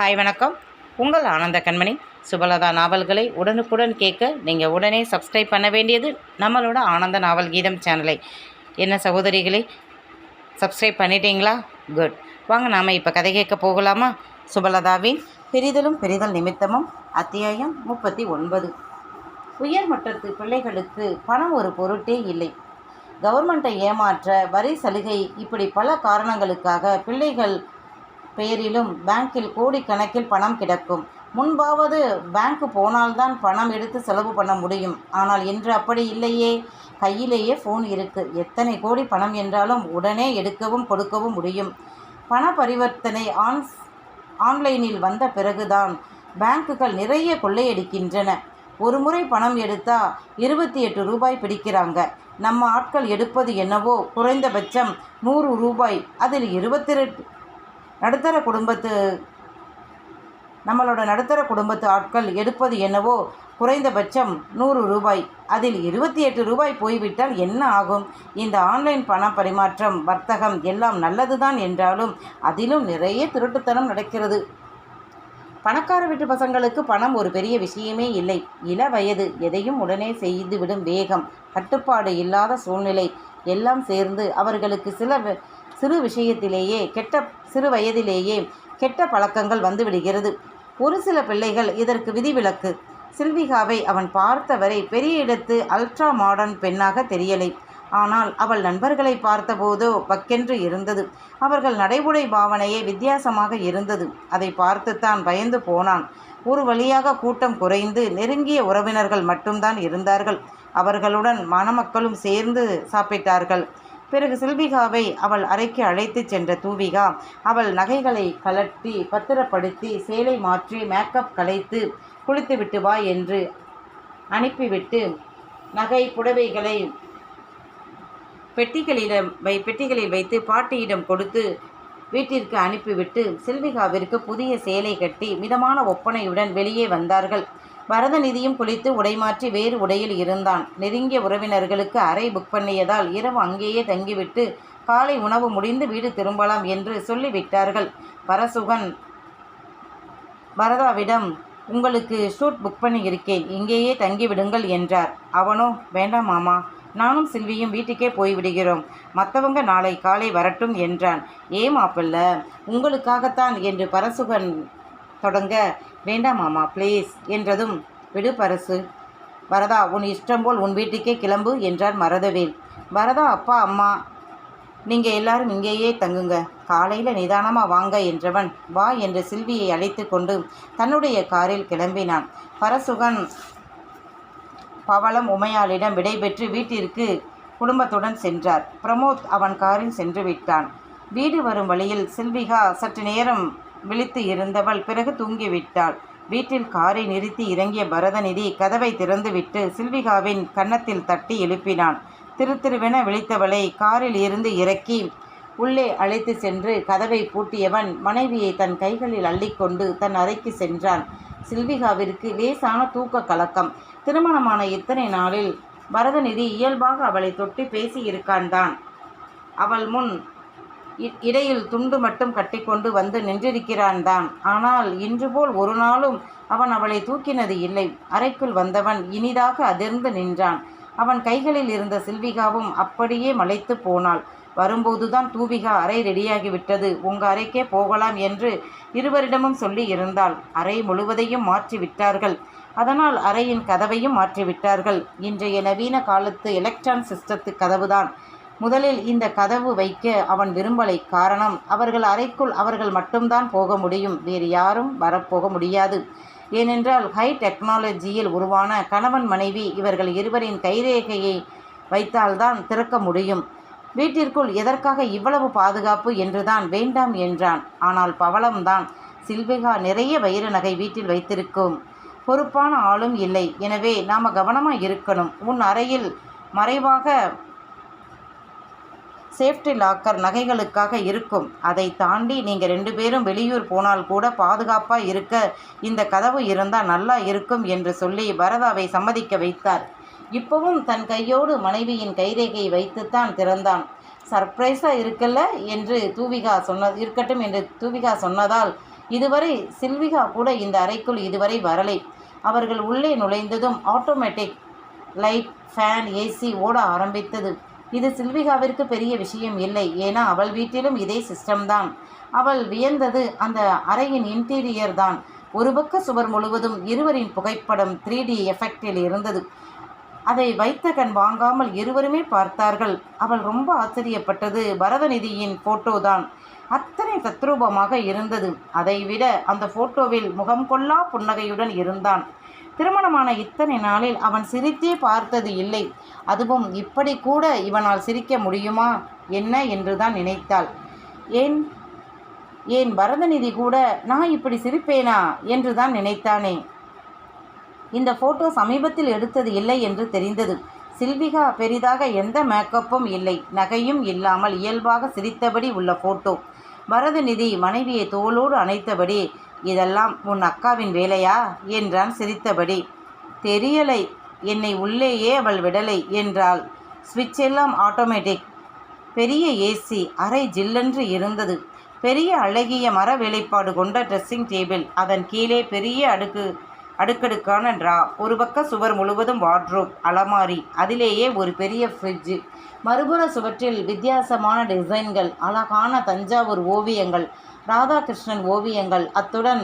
Hi வணக்கம். உங்கள் ஆனந்த கண்மணி. சுபலதா நாவல்களை உடனுக்குடன் கேட்க நீங்கள் உடனே சப்ஸ்கிரைப் பண்ண வேண்டியது நம்மளோட ஆனந்த நாவல் கீதம் சேனலை. என்ன சகோதரிகளை சப்ஸ்கிரைப் பண்ணிட்டீங்களா? குட் வாங்க நாம் இப்போ கதை கேட்க போகலாமா? சுபலதாவின் பெரிதலும் பெரிதல் நிமித்தமும் அத்தியாயம் முப்பத்தி ஒன்பது. உயர்மட்டத்து பிள்ளைகளுக்கு பணம் ஒரு பொருட்டே இல்லை. கவர்மெண்ட்டை ஏமாற்ற வரி சலுகை இப்படி பல காரணங்களுக்காக பிள்ளைகள் பெயரிலும் பேங்கில் கோடிக்கணக்கில் பணம் கிடக்கும். முன்பாவது பேங்க்கு போனால்தான் பணம் எடுத்து செலவு பண்ண முடியும். ஆனால் இன்று அப்படி இல்லையே. கையிலேயே ஃபோன் இருக்கு. எத்தனை கோடி பணம் என்றாலும் உடனே எடுக்கவும் கொடுக்கவும் முடியும். பண பரிவர்த்தனை ஆன் ஆன்லைனில் வந்த பிறகுதான் பேங்குகள் நிறைய கொள்ளையடிக்கின்றன. ஒரு முறை பணம் எடுத்தா இருபத்தி எட்டு ரூபாய் பிடிக்கிறாங்க. நம்ம ஆட்கள் எடுப்பது என்னவோ குறைந்தபட்சம் நூறு ரூபாய். அதில் இருபத்தி நடுத்தர குடும்பத்து நம்மளோட நடுத்தர குடும்பத்து ஆட்கள் எடுப்பது என்னவோ குறைந்தபட்சம் நூறு ரூபாய். அதில் இருபத்தி எட்டு ரூபாய் போய்விட்டால் என்ன ஆகும்? இந்த ஆன்லைன் பண பரிமாற்றம் வர்த்தகம் எல்லாம் நல்லதுதான் என்றாலும் அதிலும் நிறைய திருட்டுத்தனம் நடக்கிறது. பணக்கார வீட்டு பசங்களுக்கு பணம் ஒரு பெரிய விஷயமே இல்லை. இள வயது எதையும் உடனே செய்துவிடும் வேகம் கட்டுப்பாடு இல்லாத சூழ்நிலை எல்லாம் சேர்ந்து அவர்களுக்கு சில சிறு விஷயத்திலேயே கெட்ட சிறு வயதிலேயே கெட்ட பழக்கங்கள் வந்து விடுகிறது. ஒரு சில பிள்ளைகள் இதற்கு விதிவிலக்கு. சில்விகாவை அவன் பார்த்தவரை பெரிய இடத்து அல்ட்ரா மாடர்ன் பெண்ணாக தெரியலை. ஆனால் அவள் நண்பர்களை பார்த்தபோதோ பக்கென்று இருந்தது. அவர்கள் நடைமுறை பாவனையே வித்தியாசமாக இருந்தது. அதை பார்த்துத்தான் பயந்து போனான். ஒரு வழியாக கூட்டம் குறைந்து நெருங்கிய உறவினர்கள் மட்டும்தான் இருந்தார்கள். அவர்களுடன் மணமக்களும் சேர்ந்து சாப்பிட்டார்கள். பிறகு சில்விகாவை அவள் அறைக்கு அழைத்துச் சென்ற தூவிகா அவள் நகைகளை கலட்டி பத்திரப்படுத்தி சேலை மாற்றி மேக்கப் கலைத்து குளித்துவிட்டு வா என்று அனுப்பிவிட்டு நகை புடவைகளை பெட்டிகளிடம் வை பெட்டிகளில் வைத்து பாட்டியிடம் கொடுத்து வீட்டிற்கு அனுப்பிவிட்டு சில்விகாவிற்கு புதிய சேலை கட்டி மிதமான ஒப்பனையுடன் வெளியே வந்தார்கள். பரதநிதியும் குளித்து உடைமாற்றி வேறு உடையில் இருந்தான். நெருங்கிய உறவினர்களுக்கு அறை புக் பண்ணியதால் இரவு அங்கேயே தங்கிவிட்டு காலை உணவு முடிந்து வீடு திரும்பலாம் என்று சொல்லிவிட்டார்கள். பரசுகன் பரதாவிடம் உங்களுக்கு ஷூட் புக் பண்ணி இருக்கேன் இங்கேயே தங்கிவிடுங்கள் என்றார். அவனோ வேண்டாம் மாமா. நானும் சில்வியும் வீட்டுக்கே போய்விடுகிறோம். மற்றவங்க நாளை காலை வரட்டும் என்றான். ஏ மாப்பிள்ள உங்களுக்காகத்தான் என்று பரசுகன் தொடங்க வேண்டாம் மாமா ப்ளீஸ் என்றதும் விடு பரசு. வரதா உன் இஷ்டம் போல் உன் வீட்டுக்கே கிளம்பு என்றார் மரதவேல் வரதா அப்பா அம்மா நீங்கள் எல்லாரும் இங்கேயே தங்குங்க. காலையில் நிதானமாக வாங்க என்றவன் வா என்று சில்வியை அழைத்து கொண்டு தன்னுடைய காரில் கிளம்பினான். பரசுகன் பவளம் உமையாளிடம் விடைபெற்று வீட்டிற்கு குடும்பத்துடன் சென்றார். பிரமோத் அவன் காரில் சென்று விட்டான். வீடு வரும் வழியில் சில்விகா சற்று நேரம் விழித்து இருந்தவள் பிறகு தூங்கிவிட்டாள். வீட்டில் காரை நிறுத்தி இறங்கிய பரதநிதி கதவை திறந்துவிட்டு சில்விகாவின் கன்னத்தில் தட்டி எழுப்பினான். திரு திருவென விழித்தவளை காரில் இருந்து இறக்கி உள்ளே அழைத்து சென்று கதவை பூட்டியவன் மனைவியை தன் கைகளில் அள்ளிக்கொண்டு தன் அறைக்கு சென்றான். சில்விகாவிற்கு லேசான தூக்க கலக்கம். திருமணமான இத்தனை நாளில் பரதநிதி இயல்பாக அவளை தொட்டி பேசி இருக்கான்தான் அவள் முன் இடையில் துண்டு மட்டும் கட்டிக்கொண்டு வந்து நின்றிருக்கிறான் தான் ஆனால் இன்று போல் ஒரு நாளும் அவன் அவளை தூக்கினது இல்லை. அறைக்குள் வந்தவன் இனிதாக அதிர்ந்து நின்றான். அவன் கைகளில் இருந்த சில்விகாவும் அப்படியே மலைத்து போனாள். வரும்போதுதான் தூவிகா அறை ரெடியாகிவிட்டது. உங்க அறைக்கே போகலாம் என்று இருவரிடமும் சொல்லி இருந்தாள். அறை முழுவதையும் மாற்றி விட்டார்கள். அதனால் அறையின் கதவையும் மாற்றிவிட்டார்கள் இன்றைய நவீன காலத்து எலக்ட்ரான் சிஸ்டத்து கதவுதான். முதலில் இந்த கதவு வைக்க அவன் விரும்பலை. காரணம் அவர்கள் அறைக்குள் அவர்கள் மட்டும்தான் போக முடியும். வேறு யாரும் வரப்போக முடியாது. ஏனென்றால் ஹை டெக்னாலஜியில் உருவான கணவன் மனைவி இவர்கள் இருவரின் கைரேகையை வைத்தால்தான் திறக்க முடியும். வீட்டிற்குள் எதற்காக இவ்வளவு பாதுகாப்பு என்றுதான் வேண்டாம் என்றான். ஆனால் பவளம்தான் சில்விகா நிறைய வைர நகை வீட்டில் வைத்திருக்கும். பொறுப்பான ஆளும் இல்லை. எனவே நாம் கவனமாக இருக்கணும். உன் அறையில் மறைவாக சேஃப்டி லாக்கர் நகைகளுக்காக இருக்கும். அதை தாண்டி நீங்கள் ரெண்டு பேரும் வெளியூர் போனால் கூட பாதுகாப்பாக இருக்க இந்த கதவு இருந்தால் நல்லா இருக்கும் என்று சொல்லி பரதாவை சம்மதிக்க வைத்தார். இப்பவும் தன் கையோடு மனைவியின் கைரேகையை வைத்துத்தான் திறந்தான். சர்ப்ரைஸாக இருக்கல்ல? என்று தூவிகா சொன்ன இருக்கட்டும் என்று தூவிகா சொன்னதால் இதுவரை சில்விகா கூட இந்த அறைக்குள் இதுவரை வரலை. அவர்கள் உள்ளே நுழைந்ததும் ஆட்டோமேட்டிக் லைட் ஃபேன் ஏசி ஓட ஆரம்பித்தது. இது சில்விகாவிற்கு பெரிய விஷயம் இல்லை. ஏன்னா அவள் வீட்டிலும் இதே சிஸ்டம் தான். அவள் வியந்தது அந்த அறையின் இன்டீரியர் தான். ஒரு பக்க சுவர் முழுவதும் இருவரின் புகைப்படம் த்ரீ டி எஃபெக்டில் இருந்தது. அதை வைத்த கண் வாங்காமல் இருவருமே பார்த்தார்கள். அவள் ரொம்ப ஆச்சரியப்பட்டது. பரதநிதியின் போட்டோ தான். அத்தனை தத்ரூபமாக இருந்தது. அதைவிட அந்த போட்டோவில் முகம் கொள்ளா புன்னகையுடன் இருந்தான். திருமணமான இத்தனை நாளில் அவன் சிரித்தே பார்த்தது இல்லை. அதுவும் இப்படி கூட இவனால் சிரிக்க முடியுமா? என்ன? என்றுதான் நினைத்தாள். ஏன்? ஏன் பரதநிதி கூட நான் இப்படி சிரிப்பேனா? என்று தான் நினைத்தானே. இந்த ஃபோட்டோ சமீபத்தில் எடுத்தது இல்லை என்று தெரிந்தது. சில்விகா பெரிதாக எந்த மேக்கப்பும் இல்லை. நகையும் இல்லாமல் இயல்பாக சிரித்தபடி உள்ள ஃபோட்டோ பரதநிதி மனைவியை தோளோடு அணைத்தபடி இதெல்லாம் உன் அக்காவின் வேலையா? என்றான் சிரித்தபடி. தெரியலை என்னை உள்ளேயே அவள் விடலை என்றாள். ஸ்விட்ச் எல்லாம் ஆட்டோமேட்டிக். பெரிய ஏசி அறை ஜில்லென்று இருந்தது. பெரிய அழகிய மர வேலைப்பாடு கொண்ட ட்ரெஸ்ஸிங் டேபிள் அதன் கீழே பெரிய அடுக்கு அடுக்கடுக்கான ட்ரா. ஒரு பக்க சுவர் முழுவதும் வார்ட்ரோப் அலமாரி. அதிலேயே ஒரு பெரிய ஃப்ரிட்ஜு மறுபுற சுவற்றில் வித்தியாசமான டிசைன்கள் அழகான தஞ்சாவூர் ஓவியங்கள் ராதாகிருஷ்ணன் ஓவியங்கள் அத்துடன்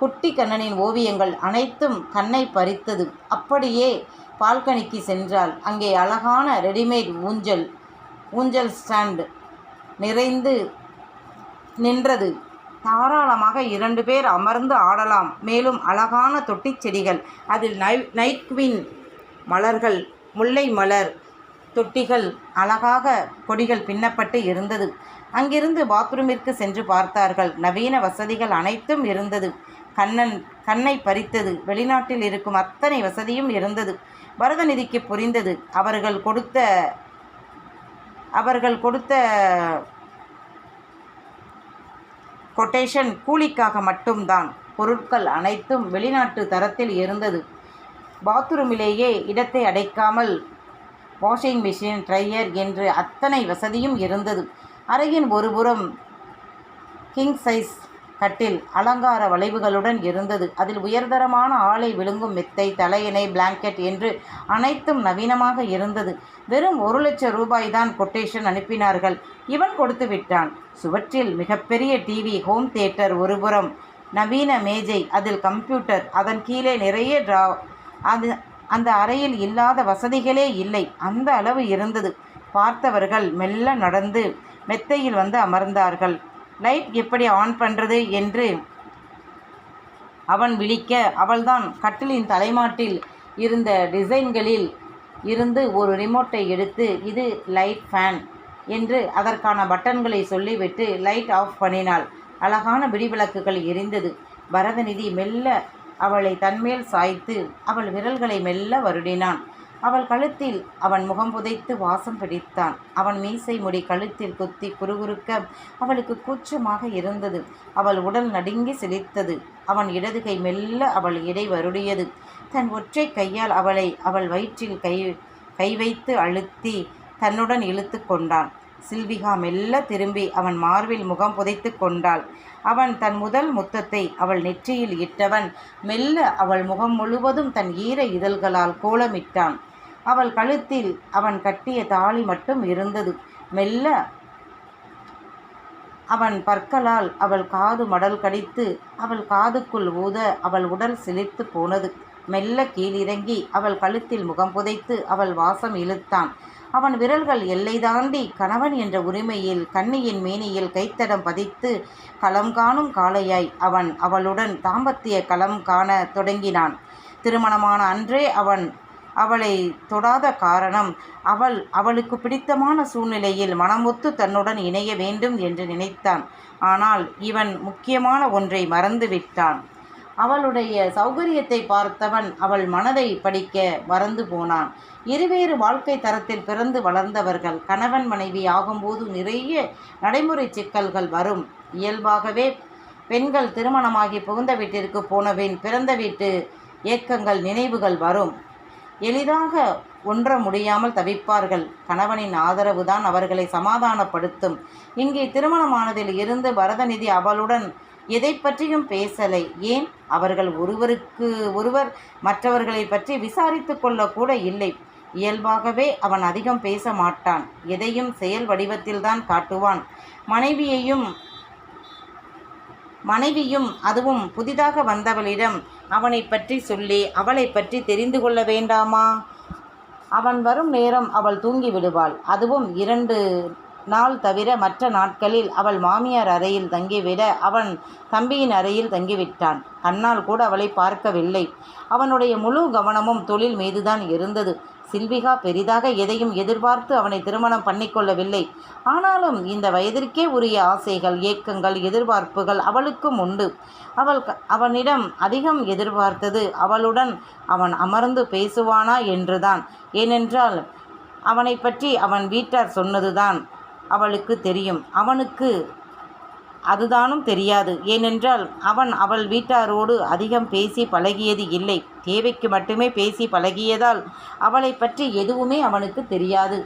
குட்டி கண்ணனின் ஓவியங்கள் அனைத்தும் கண்ணை பறித்தது. அப்படியே பால்கனிக்கு சென்றால் அங்கே அழகான ரெடிமேட் ஊஞ்சல் ஊஞ்சல் ஸ்டாண்ட் நிறைந்து நின்றது. தாராளமாக இரண்டு பேர் அமர்ந்து ஆடலாம். மேலும் அழகான தொட்டிச் செடிகள். அதில் நை நைட் குவீன் மலர்கள் முல்லை மலர் தொட்டிகள் அழகாக கொடிகள் பின்னப்பட்டு இருந்தது. அங்கிருந்து பாத்ரூமிற்கு சென்று பார்த்தார்கள். நவீன வசதிகள் அனைத்தும் இருந்தது. கண்ணன் கண்ணை பறித்தது. வெளிநாட்டில் இருக்கும் அத்தனை வசதியும் இருந்தது. பரதநிதிக்கு புரிந்தது. அவர்கள் கொடுத்த அவர்கள் கொடுத்த கொட்டேஷன் கூலிக்காக மட்டும்தான். பொருட்கள் அனைத்தும் வெளிநாட்டு தரத்தில் இருந்தது. பாத்ரூமிலேயே இடத்தை அடைக்காமல் வாஷிங் மிஷின் ட்ரையர் என்று அத்தனை வசதியும் இருந்தது. அறையின் ஒருபுறம் கிங் சைஸ் கட்டில் அலங்கார வளைவுகளுடன் இருந்தது. அதில் உயர்தரமான ஆளை விழுங்கும் மெத்தை தலையணை பிளாங்கெட் என்று அனைத்தும் நவீனமாக இருந்தது. வெறும் ஒரு லட்சம் ரூபாய் தான் கொட்டேஷன் அனுப்பினார்கள். இவன் கொடுத்து விட்டான். சுவற்றில் மிகப்பெரிய டிவி ஹோம் தியேட்டர் ஒருபுறம். நவீன மேஜை அதில் கம்ப்யூட்டர் அதன் கீழே நிறைய ட்ரா அது அந்த அறையில் இல்லாத வசதிகளே இல்லை. அந்த அளவு இருந்தது. பார்த்தவர்கள் மெல்ல நடந்து மெத்தையில் வந்து அமர்ந்தார்கள். லைட் எப்படி ஆன் பண்ணுறது என்று அவன் விழிக்க அவள்தான் கட்டிலின் தலைமாட்டில் இருந்த டிசைன்களில் இருந்து ஒரு ரிமோட்டை எடுத்து இது லைட் ஃபேன் என்று அதற்கான பட்டன்களை சொல்லிவிட்டு லைட் ஆஃப் பண்ணினாள். அழகான விடிவிளக்குகள் எரிந்தது. பரதநிதி மெல்ல அவளை தன்மேல் சாய்த்து அவள் விரல்களை மெல்ல வருடினான். அவள் கழுத்தில் அவன் முகம் புதைத்து வாசம் பிடித்தான். அவன் மீசை முடி கழுத்தில் குத்தி குறுகுறுக்க அவளுக்கு கூச்சமாக இருந்தது. அவள் உடல் நடுங்கி சிலித்தது. அவன் இடதுகை மெல்ல அவள் இடை வருடியது. தன் ஒற்றை கையால் அவளை அவள் வயிற்றில் கை கை வைத்து அழுத்தி தன்னுடன் இழுத்து கொண்டான். சில்விகா மெல்ல திரும்பி அவன் மார்பில் முகம் புதைத்து கொண்டாள். அவன் தன் முதல் முத்தத்தை அவள் நெற்றியில் இட்டவன் மெல்ல அவள் முகம் முழுவதும் தன் ஈர இதழ்களால் கோலமிட்டான். அவள் கழுத்தில் அவன் கட்டிய தாலி மட்டும் இருந்தது. மெல்ல அவன் பற்களால் அவள் காது மடல் கடித்து அவள் காதுக்குள் ஊத அவள் உடல் சிலிர்த்து போனது. மெல்ல கீழிறங்கி அவள் கழுத்தில் முகம் புதைத்து அவள் வாசம் இழுத்தான். அவன் விரல்கள் எல்லை தாண்டி கணவன் என்ற உரிமையில் கண்ணியின் மேனியில் கைத்தடம் பதித்து களம் காணும் காளையாய் அவன் அவளுடன் தாம்பத்திய களம் காண தொடங்கினான். திருமணமான அன்றே அவன் அவளை தொடாத காரணம் அவள் அவளுக்கு பிடித்தமான சூழ்நிலையில் மனமொத்து தன்னுடன் இணைய வேண்டும் என்று நினைத்தான். ஆனால் இவன் முக்கியமான ஒன்றை மறந்துவிட்டான். அவளுடைய சௌகரியத்தை பார்த்தவன் அவள் மனதை படிக்க மறந்து போனான். இருவேறு வாழ்க்கை தரத்தில் பிறந்து வளர்ந்தவர்கள் கணவன் மனைவி ஆகும்போது நிறைய நடைமுறை சிக்கல்கள் வரும். இயல்பாகவே பெண்கள் திருமணமாகி புகுந்த வீட்டிற்கு போனபின் பிறந்த வீட்டு ஏக்கங்கள் நினைவுகள் வரும். எளிதாக ஒன்ற முடியாமல் தவிப்பார்கள். கணவனின் ஆதரவுதான் அவர்களை சமாதானப்படுத்தும். இங்கே திருமணமானதில் இருந்து பரதநிதி அவளுடன் எதை பற்றியும் பேசலை. ஏன்? அவர்கள் ஒருவருக்கு ஒருவர் மற்றவர்களை பற்றி விசாரித்து கொள்ளக்கூட இல்லை. இயல்பாகவே அவன் அதிகம் பேச மாட்டான். எதையும் செயல் வடிவத்தில்தான் காட்டுவான். மனைவியையும் மனைவியும் அதுவும் புதிதாக வந்தவளிடம் அவனை பற்றி சொல்லி அவளை பற்றி தெரிந்து கொள்ள வேண்டாமா? அவன் வரும் நேரம் அவள் தூங்கி விடுவாள் அதுவும் இரண்டு நாள் தவிர மற்ற நாட்களில் அவள் மாமியார் அறையில் தங்கிவிட அவன் தம்பியின் அறையில் தங்கிவிட்டான். கண்ணால் கூட அவளை பார்க்கவில்லை. அவனுடைய முழு கவனமும் தொழில் மீதுதான் இருந்தது. சில்விகா பெரிதாக எதையும் எதிர்பார்த்து அவனை திருமணம் பண்ணிக்கொள்ளவில்லை. ஆனாலும் இந்த வயதிற்கே உரிய ஆசைகள் ஏக்கங்கள் எதிர்பார்ப்புகள் அவளுக்கும் உண்டு. அவள் க- அவனிடம் அதிகம் எதிர்பார்த்தது அவளுடன் அவன் அமர்ந்து பேசுவானா என்றுதான். ஏனென்றால் அவனை பற்றி அவன் வீட்டார் சொன்னதுதான் அவளுக்கு தெரியும். அவனுக்கு அதுதானும் தெரியாது. ஏனென்றால் அவன் அவள் வீட்டாரோடு அதிகம் பேசி பழகியது இல்லை. தேவைக்கு மட்டுமே பேசி பழகியதால் அவளை பற்றி எதுவுமே அவனுக்கு தெரியாது.